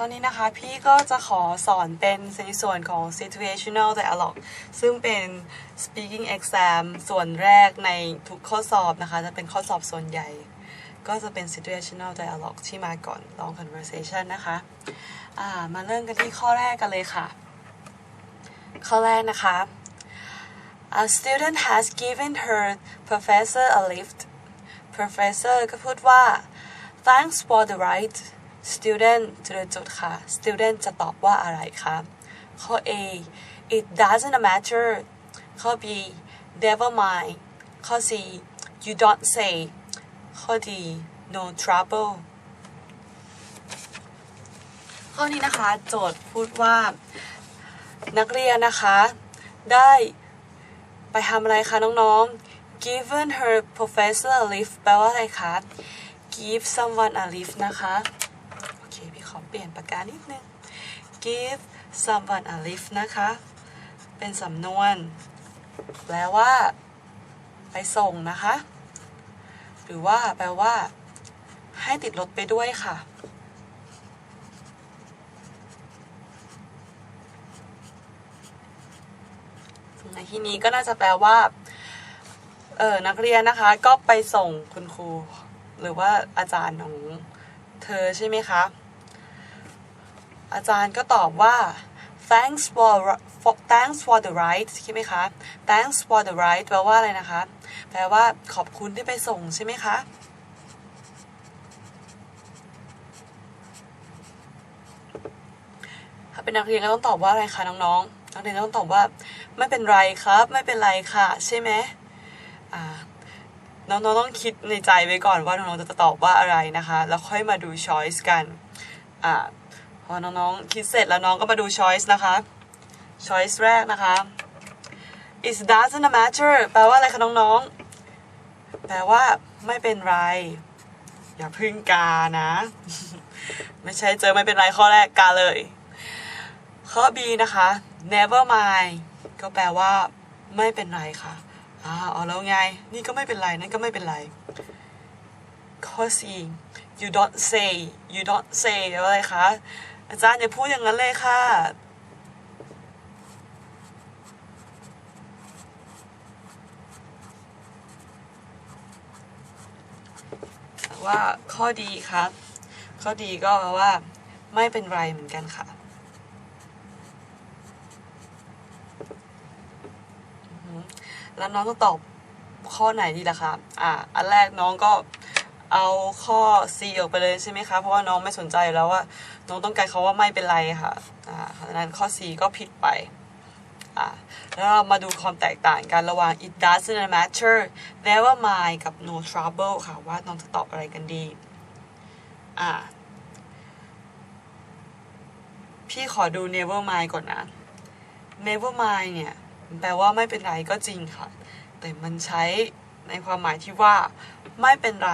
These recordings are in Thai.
ตอนนี้นะคะพี่ก็จะขอสอนเป็นในส่วนของ situational dialogue ซึ่งเป็น speaking exam ส่วนแรกในทุกข้อสอบนะคะ จะเป็นข้อสอบส่วนใหญ่ ก็จะเป็น situational dialogue ที่มาก่อน long conversation นะคะอ่ามาเริ่มกันที่ข้อแรกกันเลยค่ะ ข้อแรกนะคะ A student has given her professor a lift professor ก็พูดว่า thanks for the ride student จุดจุดค่ะ student จะตอบว่าอะไรคะข้อ A it doesn't matter ข้อ B never mind ข้อ C you don't say ข้อ D no trouble ข้อนี้นะคะโจทย์พูดว่า นักเรียนนะคะ ได้ไปทำอะไรคะน้องๆ given her professor a lift แปลว่าอะไรคะ give someone a lift นะคะ เปลี่ยนปากกานิดนึง give someone a lift นะคะ เป็นสำนวน แปลว่า ไปส่งนะคะ หรือว่าแปลว่า ให้ติดรถไปด้วยค่ะ ในที่นี้ก็น่าจะแปลว่า เออนักเรียนนะคะ ก็ไปส่งคุณครู หรือว่าอาจารย์ของเธอใช่ไหมคะ อาจารย์ก็ตอบว่า thanks for for thanks for the ride ใช่ไหมคะ thanks for the ride แปลว่าอะไรนะคะ แปลว่าขอบคุณที่ไปส่งใช่ไหมคะถ้าเป็นนักเรียนก็ต้องตอบว่าอะไรคะน้องๆ นักเรียนก็ต้องตอบว่า ไม่เป็นไรครับ ไม่เป็นไรค่ะ ใช่ไหมอ่าน้องๆต้องคิดในใจไว้ก่อนว่าน้องๆจะตอบว่าอะไรนะคะ แล้วค่อยมาดู choice กันอ่า พอน้องๆคิดเสร็จแล้วน้องก็มาดู choice นะคะ choice แรกนะคะ it doesn't matter แปลว่าอะไรคะน้องๆ แปลว่าไม่เป็นไร อย่าพึ่งกานะ ไม่ใช่เจอไม่เป็นไรข้อแรกกาเลย ข้อ B นะคะ never mind ก็แปลว่าไม่เป็นไรค่ะอ้าวเอแล้วไง นี่ก็ไม่เป็นไรนั่นก็ไม่เป็นไร ข้อ C you don't say you don't say แปลว่าอะไรคะ อาจารย์อย่าพูดอย่างนั้นเลยค่ะว่าข้อดีครับ ข้อดีก็แปลว่า ไม่เป็นไรเหมือนกันค่ะ แล้วน้องต้องตอบข้อไหนดีล่ะคะอ่า อันแรกน้องก็เอาข้อ C ออกไปเลยใช่ไหมคะ เพราะว่าน้องไม่สนใจแล้วว่า น้องต้องการเขาว่าไม่เป็นไรค่ะอ่านั้นข้อ C ก็ผิดไปอ่าแล้วเรามาดูความแตกต่างกันระหว่าง it doesn't matter never mind กับ no trouble ค่ะ ว่าน้องจะตอบอะไรกันดีอ่าพี่ขอดู never mind ก่อนนะ never mind เนี่ยแปลว่าไม่เป็นไรก็จริงค่ะ แต่มันใช้ในความหมายที่ว่าไม่เป็นไร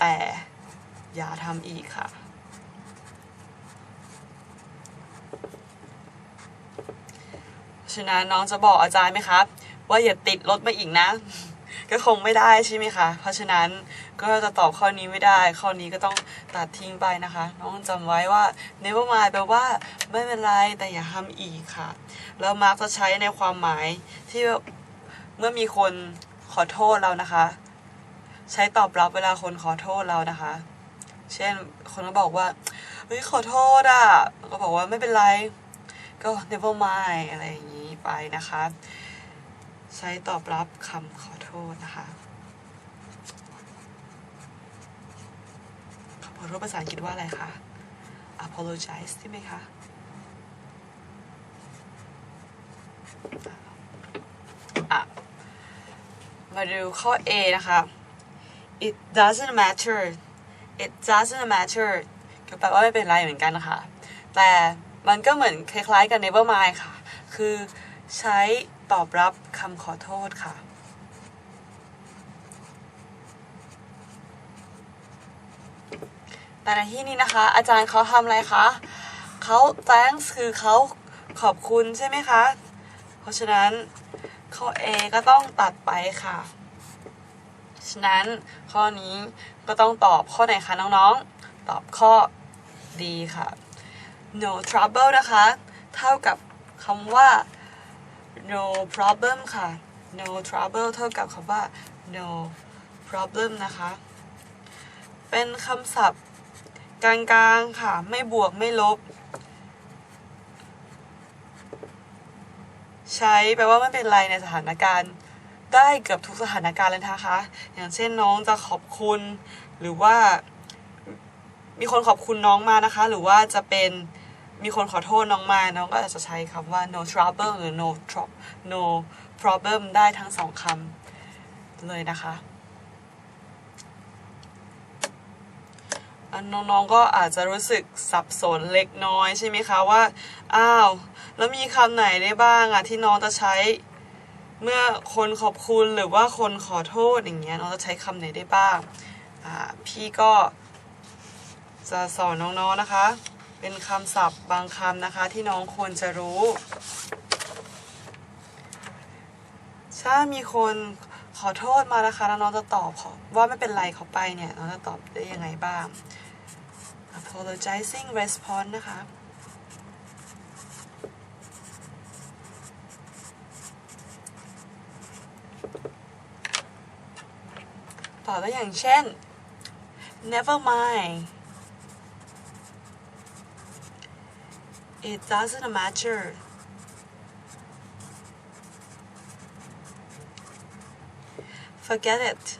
แต่อย่าทำอีกค่ะ ฉะนั้นน้องจะบอกอาจารย์ไหมครับ ว่าอย่าติดรถมาอีกนะ ก็คงไม่ได้ใช่ไหมคะ เพราะฉะนั้นก็จะตอบข้อนี้ไม่ได้ ข้อนี้ก็ต้องตัดทิ้งไปนะคะ น้องจำไว้ว่า never mind แปลว่าไม่เป็นไรแต่อย่าทำอีกค่ะ แล้วมาร์กจะใช้ในความหมายที่เมื่อมีคนขอโทษเรานะคะ ใช้ตอบรับเวลาคนขอโทษเรานะคะ เช่นคนก็บอกว่าเฮ้ยขอโทษอะก็บอกว่าไม่เป็นไรก็ never mind อะไรอย่างนี้ ไปนะคะ ใช้ตอบรับคำขอโทษนะคะขอโทษภาษาอังกฤษว่าอะไรคะ apologize ใช่ไหมคะอะมาดูข้อ A นะคะ it doesn't matter it doesn't matter ก็แปลว่าไม่เป็นไรเหมือนกันนะคะ แต่มันก็เหมือนคล้ายๆกับ never mind ค่ะ คือ ใช้ตอบรับคำขอโทษค่ะ แต่ในที่นี้นะคะ อาจารย์เขาทำอะไรคะเขา thanks คือเขาขอบคุณใช่ไหมคะ เพราะฉะนั้นข้อ A ก็ต้องตัดไปค่ะ ฉะนั้นข้อนี้ก็ต้องตอบข้อไหนคะน้องๆ ตอบข้อ D ดีค่ะ no trouble นะคะ เท่ากับคำว่า no problem ค่ะ no trouble เท่ากับคำว่า no problem นะคะ เป็นคำศัพท์กลางๆค่ะ ไม่บวกไม่ลบ ใช้แปลว่าไม่เป็นไรในสถานการณ์ได้เกือบทุกสถานการณ์เลยนะคะ อย่างเช่นน้องจะขอบคุณ หรือว่า มีคนขอบคุณน้องมานะคะ หรือว่าจะเป็น มีคนขอโทษน้องมา น้องก็อาจจะใช้คำว่า no trouble หรือ no tro- no problem ได้ทั้งสองคำเลยนะคะน้องๆก็อาจจะรู้สึกสับสนเล็กน้อยใช่ไหมคะว่า อ้าว แล้วมีคำไหนได้บ้างอะที่น้องจะใช้เมื่อคนขอบคุณหรือว่าคนขอโทษอย่างเงี้ยน้องจะใช้คำไหนได้บ้าง พี่ก็จะสอนน้องๆนะคะ เป็นคำศัพท์บางคำนะคะที่น้องควรจะรู้ถ้ามีคนขอโทษมานะคะแล้วน้องจะตอบว่าไม่เป็นไรเขาไปเนี่ยน้องจะตอบได้ยังไงบ้าง apologizing response นะคะต่อได้อย่างเช่น never mind it doesn't matter. Forget it.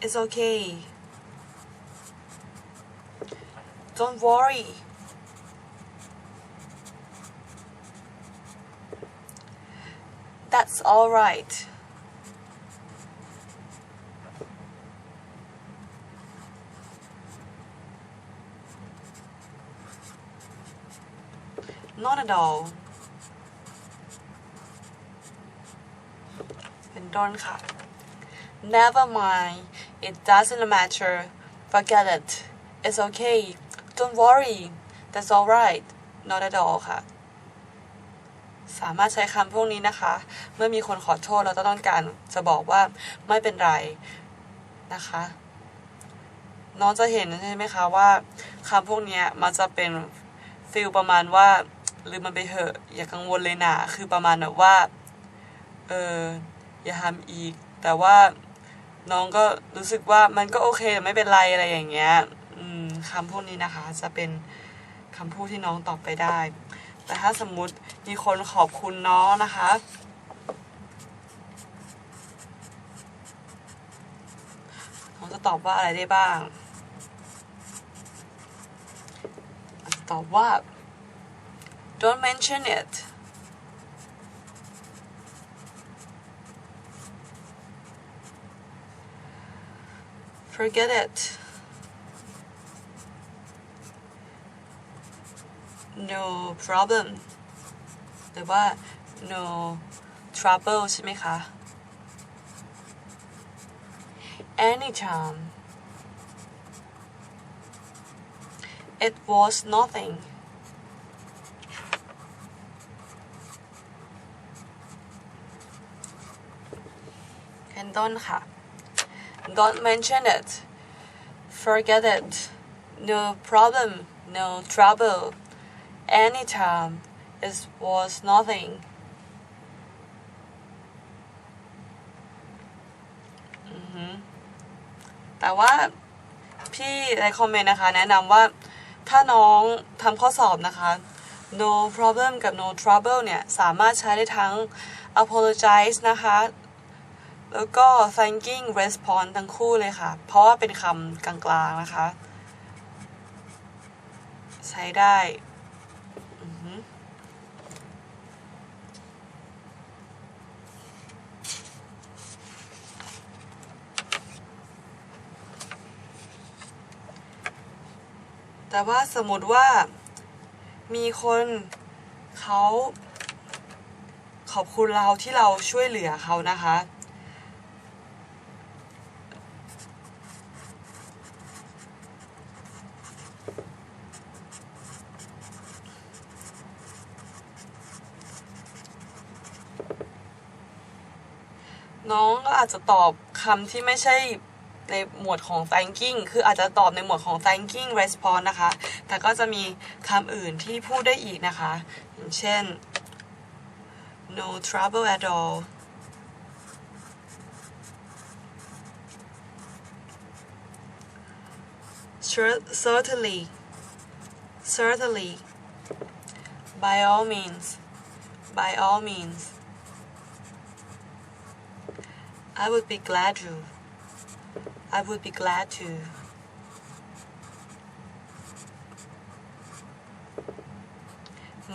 It's okay. Don't worry. That's all not at all เป็นต้นค่ะ never mind it doesn't matter forget it it's okay don't worry that's all right not at all ค่ะ สามารถใช้คำพวกนี้นะคะ เมื่อมีคนขอโทษเราจะต้องการจะบอกว่าไม่เป็นไรนะคะ น้องจะเห็นใช่ไหมคะว่าคำพวกนี้มันจะเป็นฟิลประมาณว่า หรือมันไปเถอะ อย่ากังวลเลยนะคือประมาณแบบว่า เอออย่าทำอีก แต่ว่าน้องก็รู้สึกว่ามันก็โอเคไม่เป็นไรอะไรอย่างเงี้ยคำพวกนี้นะคะ จะเป็นคำพูดที่น้องตอบไปได้ แต่ถ้าสมมุติมีคนขอบคุณน้องนะคะ น้องจะตอบว่าอะไรได้บ้าง ตอบว่า don't mention it forget it no problem หรือว่า no trouble ใช่ไหมคะ anytime it was nothing ต้นค่ะ don't mention it forget it no problem no trouble anytime it was nothing แต่ว่าพี่ในคอมเมนต์นะคะ แนะนำว่าถ้าน้องทำข้อสอบนะคะ no problem กับ no trouble เนี่ย สามารถใช้ได้ทั้ง apologize นะคะ แล้วก็ thanking response ทั้งคู่เลยค่ะ เพราะว่าเป็นคำกลางๆนะคะ ใช้ได้แต่ว่าสมมติว่ามีคนเขาขอบคุณเราที่เราช่วยเหลือเขานะคะ น้องก็อาจจะตอบคำที่ไม่ใช่ในหมวดของ thanking คืออาจจะตอบในหมวดของ thanking response นะคะ แต่ก็จะมีคำอื่นที่พูดได้อีกนะคะ อย่างเช่น no trouble at all certainly certainly by all means by all means I would be glad to I would be glad to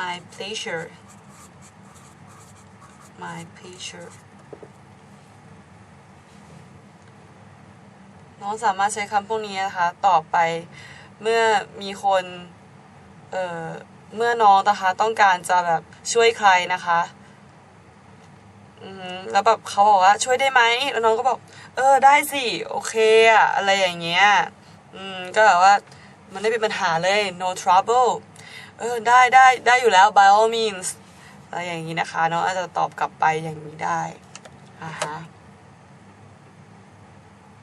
my pleasure my pleasure น้องสามารถใช้คำพวกนี้นะคะ ต่อไปเมื่อมีคน เอ่อ เมื่อน้องนะคะต้องการจะแบบช่วยใครนะคะ แล้วแบบเขาบอกว่าช่วยได้ไหมแล้วน้องก็บอก เออได้สิ โอเคอะอะไรอย่างเงี้ยอืมก็แบบว่ามันไม่เป็นปัญหาเลย no trouble เออได้ได้ได้อยู่แล้ว by all means อะไรอย่างนี้นะคะน้องอาจจะตอบกลับไปอย่างนี้ได้อ่าฮะ